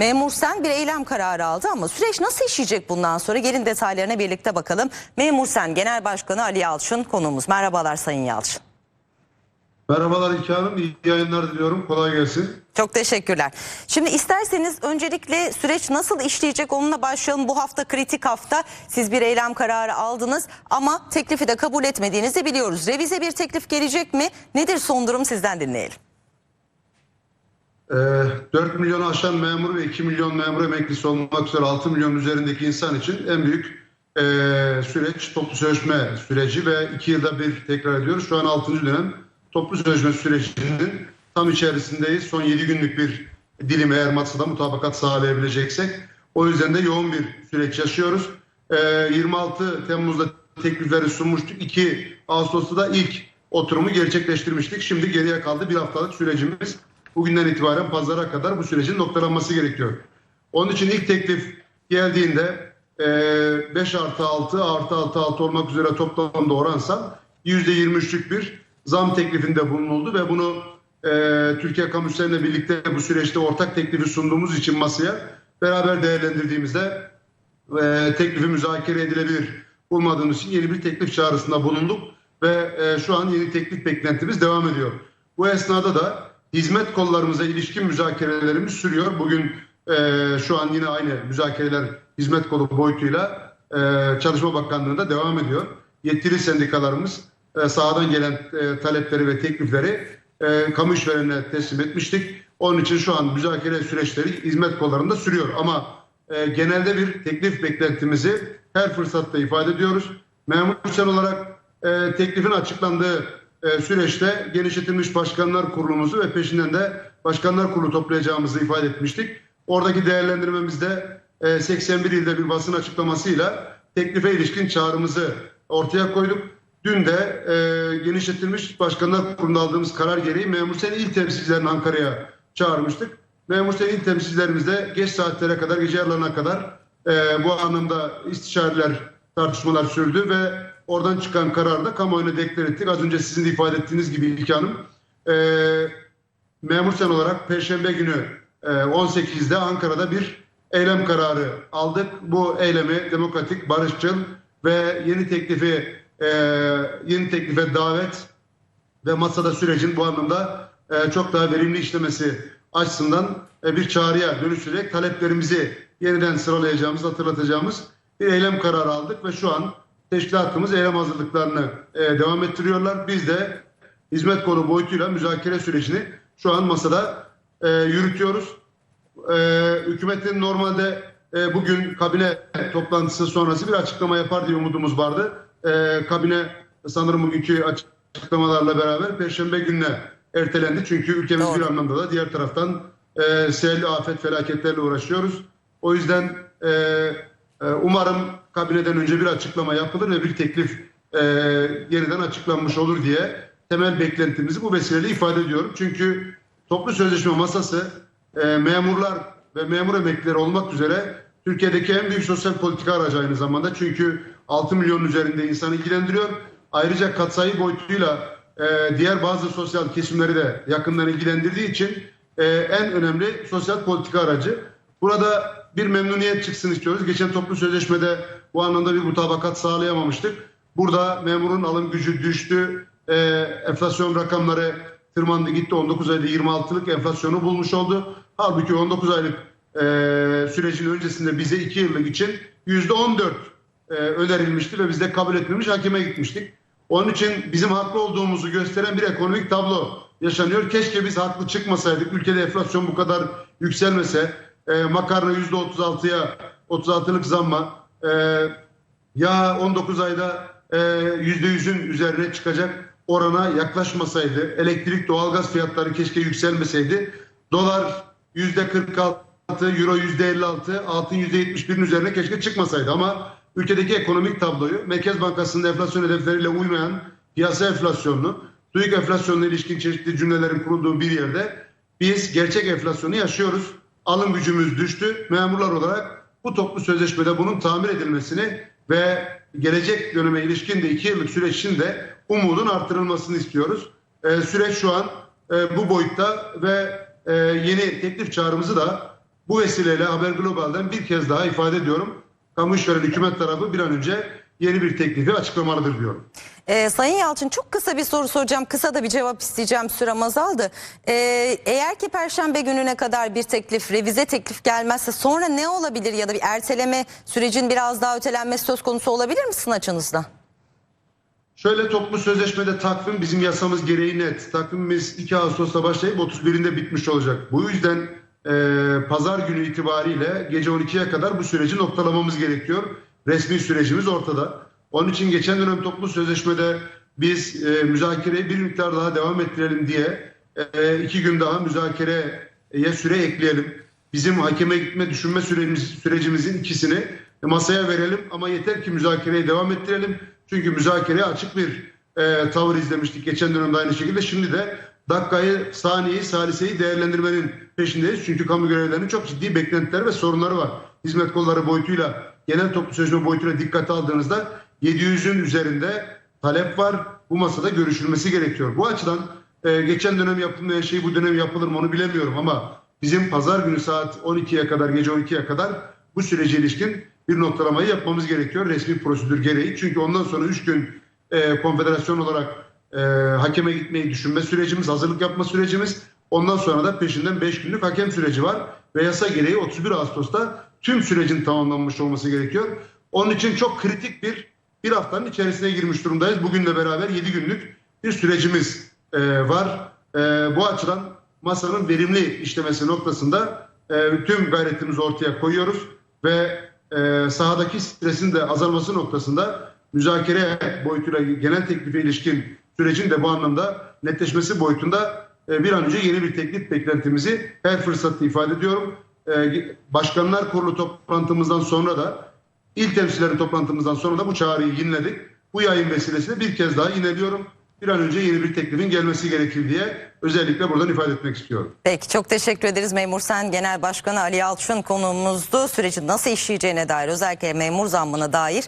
Memur Sen bir eylem kararı aldı ama süreç nasıl işleyecek bundan sonra? Gelin detaylarına birlikte bakalım. Memur Sen Genel Başkanı Ali Yalçın konuğumuz. Merhabalar Sayın Yalçın. Merhabalar İlki Hanım. İyi yayınlar diliyorum. Kolay gelsin. Çok teşekkürler. Şimdi isterseniz öncelikle süreç nasıl işleyecek onunla başlayalım. Bu hafta kritik hafta siz bir eylem kararı aldınız ama teklifi de kabul etmediğinizi biliyoruz. Revize bir teklif gelecek mi? Nedir son durum sizden dinleyelim. Ee, 4 milyonu aşan memur ve 2 milyon memur emeklisi olmak üzere 6 milyon üzerindeki insan için en büyük e, süreç toplu sözleşme süreci ve 2 yılda bir tekrar ediyoruz. Şu an 6. dönem toplu sözleşme sürecinin tam içerisindeyiz. Son 7 günlük bir dilim eğer masada mutabakat sağlayabileceksek. O yüzden de yoğun bir süreç yaşıyoruz. Ee, 26 Temmuz'da teklifleri sunmuştuk. 2 Ağustos'ta da ilk oturumu gerçekleştirmiştik. Şimdi geriye kaldı bir haftalık sürecimiz. Bugünden itibaren pazara kadar bu sürecin noktalanması gerekiyor. Onun için ilk teklif geldiğinde e, 5 artı 6 artı 6 6 olmak üzere toplamda oransal %23'lük bir zam teklifinde bulunuldu ve bunu e, Türkiye kamuoyuyla birlikte bu süreçte ortak teklifi sunduğumuz için masaya beraber değerlendirdiğimizde e, teklifi müzakere edilebilir bulmadığımız için yeni bir teklif çağrısında bulunduk ve e, şu an yeni teklif beklentimiz devam ediyor. Bu esnada da hizmet kollarımıza ilişkin müzakerelerimiz sürüyor. Bugün e, şu an yine aynı müzakereler hizmet kolu boyutuyla e, Çalışma Bakanlığı'nda devam ediyor. Yetkili sendikalarımız e, sahadan gelen e, talepleri ve teklifleri e, kamu işverenine teslim etmiştik. Onun için şu an müzakere süreçleri hizmet kollarında sürüyor. Ama e, genelde bir teklif beklentimizi her fırsatta ifade ediyoruz. Memur olarak e, teklifin açıklandığı süreçte genişletilmiş başkanlar kurulumuzu ve peşinden de başkanlar kurulu toplayacağımızı ifade etmiştik. Oradaki değerlendirmemizde e, 81 ilde bir basın açıklamasıyla teklife ilişkin çağrımızı ortaya koyduk. Dün de e, genişletilmiş başkanlar kurulunda aldığımız karar gereği memur sen il temsilcilerini Ankara'ya çağırmıştık. Memur sen il temsilcilerimiz de geç saatlere kadar, gece yarılarına kadar e, bu anlamda istişareler, tartışmalar sürdü ve oradan çıkan kararı da kamuoyuna deklar ettik. Az önce sizin de ifade ettiğiniz gibi İlki Hanım. E, memur sen olarak Perşembe günü e, 18'de Ankara'da bir eylem kararı aldık. Bu eylemi demokratik, barışçıl ve yeni teklifi e, yeni teklife davet ve masada sürecin bu anlamda e, çok daha verimli işlemesi açısından e, bir çağrıya dönüştürerek taleplerimizi yeniden sıralayacağımız, hatırlatacağımız bir eylem kararı aldık ve şu an teşkilatımız eylem hazırlıklarını e, devam ettiriyorlar. Biz de hizmet kolu boyutuyla müzakere sürecini şu an masada e, yürütüyoruz. E, hükümetin normalde e, bugün kabine toplantısı sonrası bir açıklama yapar diye umudumuz vardı. E, kabine sanırım bugünkü açıklamalarla beraber Perşembe gününe ertelendi. Çünkü ülkemiz Doğru. bir anlamda da diğer taraftan e, sel, afet, felaketlerle uğraşıyoruz. O yüzden e, umarım kabineden önce bir açıklama yapılır ve bir teklif e, yeniden açıklanmış olur diye temel beklentimizi bu vesileyle ifade ediyorum. Çünkü toplu sözleşme masası e, memurlar ve memur emeklileri olmak üzere Türkiye'deki en büyük sosyal politika aracı aynı zamanda. Çünkü 6 milyon üzerinde insanı ilgilendiriyor. Ayrıca katsayı boyutuyla e, diğer bazı sosyal kesimleri de yakından ilgilendirdiği için e, en önemli sosyal politika aracı. Burada bir memnuniyet çıksın istiyoruz. Geçen toplu sözleşmede bu anlamda bir mutabakat sağlayamamıştık. Burada memurun alım gücü düştü. E, enflasyon rakamları tırmandı gitti. 19 ayda 26'lık enflasyonu bulmuş oldu. Halbuki 19 aylık e, sürecin öncesinde bize 2 yıllık için %14 e, önerilmişti ve biz de kabul etmemiş hakime gitmiştik. Onun için bizim haklı olduğumuzu gösteren bir ekonomik tablo yaşanıyor. Keşke biz haklı çıkmasaydık. Ülkede enflasyon bu kadar yükselmese, e, makarna %36'ya 36'lık zamma, e, ya 19 ayda e, %100'ün üzerine çıkacak orana yaklaşmasaydı, elektrik, doğalgaz fiyatları keşke yükselmeseydi, dolar %46, euro %56, altın %71'in üzerine keşke çıkmasaydı ama ülkedeki ekonomik tabloyu Merkez Bankası'nın enflasyon hedefleriyle uymayan piyasa enflasyonunu, TÜİK enflasyonuna ilişkin çeşitli cümlelerin kurulduğu bir yerde biz gerçek enflasyonu yaşıyoruz. Alım gücümüz düştü. Memurlar olarak bu toplu sözleşmede bunun tamir edilmesini ve gelecek döneme ilişkin de iki yıllık süreç de umudun artırılmasını istiyoruz. Ee, süreç şu an e, bu boyutta ve e, yeni teklif çağrımızı da Bu vesileyle Haber Global'den bir kez daha ifade ediyorum. Kamu işveren hükümet tarafı bir an önce yeni bir teklifi açıklamalıdır diyorum. Ee, Sayın Yalçın çok kısa bir soru soracağım. Kısa da bir cevap isteyeceğim. Sürem azaldı. Ee, eğer ki Perşembe gününe kadar bir teklif, revize teklif gelmezse sonra ne olabilir ya da bir erteleme sürecin biraz daha ötelenmesi söz konusu olabilir mi sizin açınızdan? Şöyle toplu sözleşmede takvim bizim yasamız gereği net. Takvimimiz 2 Ağustos'ta başlayıp 31'inde bitmiş olacak. Bu yüzden e, pazar günü itibariyle gece 12'ye kadar bu süreci noktalamamız gerekiyor. Resmi sürecimiz ortada. Onun için geçen dönem toplu sözleşmede biz e, müzakereyi bir miktar daha devam ettirelim diye e, iki gün daha müzakereye süre ekleyelim. Bizim hakeme gitme düşünme süremiz, sürecimizin ikisini masaya verelim ama yeter ki müzakereye devam ettirelim. Çünkü müzakereye açık bir e, tavır izlemiştik geçen dönemde aynı şekilde. Şimdi de dakikayı, saniyeyi, saliseyi değerlendirmenin peşindeyiz. Çünkü kamu görevlilerinin çok ciddi beklentileri ve sorunları var. Hizmet kolları boyutuyla, genel toplu sözleşme boyutuyla dikkate aldığınızda 700'ün üzerinde talep var. Bu masada görüşülmesi gerekiyor. Bu açıdan e, geçen dönem yapılmayan şey bu dönem yapılır mı onu bilemiyorum ama bizim pazar günü saat 12'ye kadar, gece 12'ye kadar bu sürece ilişkin bir noktalamayı yapmamız gerekiyor resmi prosedür gereği. Çünkü ondan sonra 3 gün e, konfederasyon olarak e, hakeme gitmeyi düşünme sürecimiz, hazırlık yapma sürecimiz. Ondan sonra da peşinden 5 günlük hakem süreci var. Ve yasa gereği 31 Ağustos'ta tüm sürecin tamamlanmış olması gerekiyor. Onun için çok kritik bir bir haftanın içerisine girmiş durumdayız. Bugünle beraber 7 günlük bir sürecimiz e, var. E, bu açıdan masanın verimli işlemesi noktasında e, tüm gayretimizi ortaya koyuyoruz ve e, sahadaki stresin de azalması noktasında müzakere boyutuyla genel teklife ilişkin sürecin de bu anlamda netleşmesi boyutunda e, bir an önce yeni bir teklif beklentimizi her fırsatta ifade ediyorum. E, Başkanlar Kurulu toplantımızdan sonra da İl temsilcilerin toplantımızdan sonra da bu çağrıyı yinledik. Bu yayın vesilesiyle bir kez daha yineliyorum. Bir an önce yeni bir teklifin gelmesi gerekir diye özellikle buradan ifade etmek istiyorum. Peki çok teşekkür ederiz. Memur Sen Genel Başkanı Ali Yalçın konuğumuzdu. Sürecin nasıl işleyeceğine dair özellikle memur zammına dair